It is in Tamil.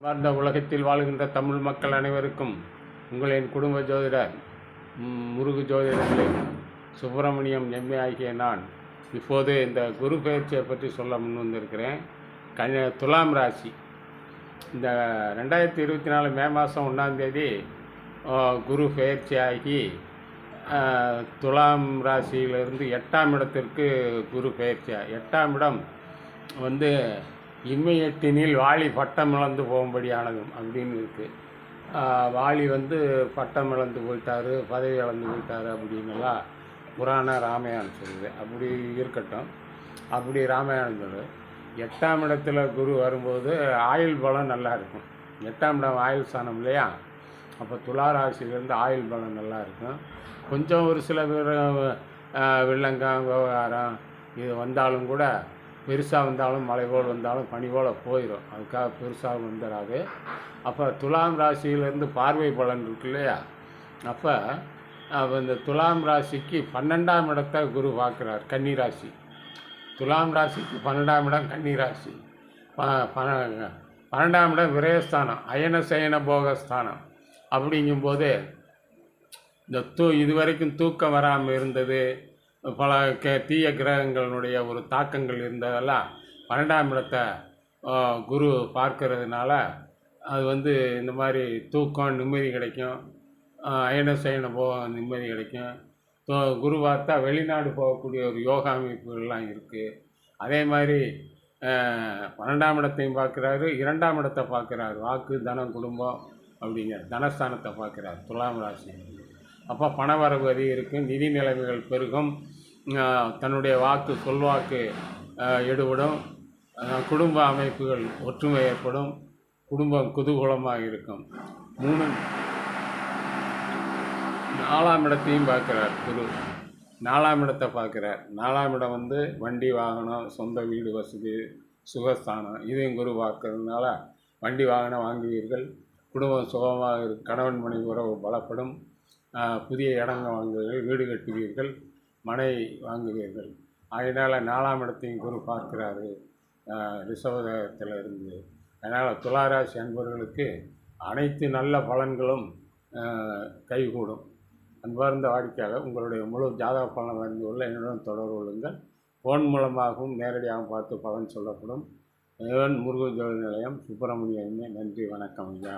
வாழ்ந்த உலகத்தில் வாழ்கின்ற தமிழ் மக்கள் அனைவருக்கும் உங்களின் குடும்ப ஜோதிடர் முருகு ஜோதிடர்களின் சுப்பிரமணியம் எம்ஏ ஆகிய நான் இப்போது இந்த குரு பயிற்சியை பற்றி சொல்ல முன் வந்திருக்கிறேன். கன்னியா துலாம் ராசி. இந்த ரெண்டாயிரத்தி இருபத்தி நாலு மே மாதம் ஒன்றாந்தேதி குரு பயிற்சி ஆகி துலாம் ராசியிலிருந்து எட்டாம் இடத்திற்கு குரு பயிற்சியாக எட்டாம் இடம் வந்து இம்மையத்தினில் வாலி பட்டம் இழந்து போகும்படியானதும் அப்படின்னு இருக்குது வாலி வந்து பட்டம் இழந்து போயிட்டாரு பதவி இழந்து போயிட்டாரு அப்படின்னுலாம் புராண ராமாயணம் சொல்லுது. அப்படி இருக்கட்டும். அப்படி ராமாயணம் சொல்லுது. எட்டாம் இடத்துல குரு வரும்போது ஆயுள் பலம் நல்லா இருக்கும். எட்டாம் இடம் ஆயுள் ஸ்தானம் இல்லையா? அப்போ துளாராசிலேருந்து ஆயுள் பலம் நல்லா இருக்கும். கொஞ்சம் ஒரு சில பேர் வில்லங்கம் விவகாரம் இது வந்தாலும் கூட பெருசாக வந்தாலும் மழை போல் வந்தாலும் பனி போல் போயிடும் அதுக்காக பெருசாக வந்துடாது அப்போ துலாம் ராசியிலேருந்து பார்வை பலன் இருக்கு இல்லையா? அப்போ இந்த துலாம் ராசிக்கு பன்னெண்டாம் இடத்தை குரு பார்க்குறார் கன்னி ராசி. துலாம் ராசிக்கு பன்னெண்டாம் இடம் கன்னி ராசி. ப- பன்னெண்டாம் இடம் விரயஸ்தானம் அயன சயன போகஸ்தானம். அப்படிங்கும்போது இந்த தூ இதுவரைக்கும் தூக்கம் வராமல் இருந்தது. பல கே தீய கிரகங்களுடைய ஒரு தாக்கங்கள் இருந்ததெல்லாம் பன்னெண்டாம் இடத்தை குரு பார்க்கறதுனால அது வந்து இந்த மாதிரி தூக்கம் நிம்மதி கிடைக்கும். ஆ, அயன சயன போக நிம்மதி கிடைக்கும். குரு பார்த்தா வெளிநாடு போகக்கூடிய ஒரு யோகா அமைப்புகள்லாம் இருக்குது அதே மாதிரி பன்னெண்டாம் இடத்தையும் பார்க்குறாரு இரண்டாம் இடத்தை பார்க்குறாரு. வாக்கு தனம் குடும்பம் அப்படிங்கிற தனஸ்தானத்தை பார்க்குறாரு. துலாம் ராசி. அப்போ பணவரவு அதிகரிக்கும் நிதி நிலைமைகள் பெருகும். தன்னுடைய வாக்கு சொல்வாக்கு எடுபடும். குடும்ப அமைப்புகள் ஒற்றுமை ஏற்படும். குடும்பம் குதூகூலமாக இருக்கும். மூணு நாலாம் இடத்தையும் பார்க்குறார் குரு. நாலாம் இடத்தை பார்க்குறார். நாலாம் இடம் வந்து வண்டி வாகனம் சொந்த வீடு வசதி சுகஸ்தானம். இதையும் குரு பார்க்கறதுனால வண்டி வாகனம் வாங்குவீர்கள். குடும்பம் சுகமாக இரு கணவன் மனைவி உறவு பலப்படும். புதிய இடங்க வாங்குவீர்கள் வீடு கட்டுவீர்கள் மனை வாங்குவீர்கள். அதனால் நாலாம் இடத்தையும் குரு பார்க்கிறாரு ரிஷபத்தில் இருந்து அதனால் துளாராசி அன்பர்களுக்கு அனைத்து நல்ல பலன்களும் கைகூடும். அன்பார்ந்த வாடிக்கையாளர் உங்களுடைய முழு ஜாதக பலன் அறிந்து உள்ள என்னுடன் தொடர்பு கொள்ளுங்கள். ஃபோன் மூலமாகவும் நேரடியாகவும் பார்த்து பலன் சொல்லப்படும். முருகன் ஜோதி நிலையம் சுப்பிரமணியமே நன்றி வணக்கம் ஐயா.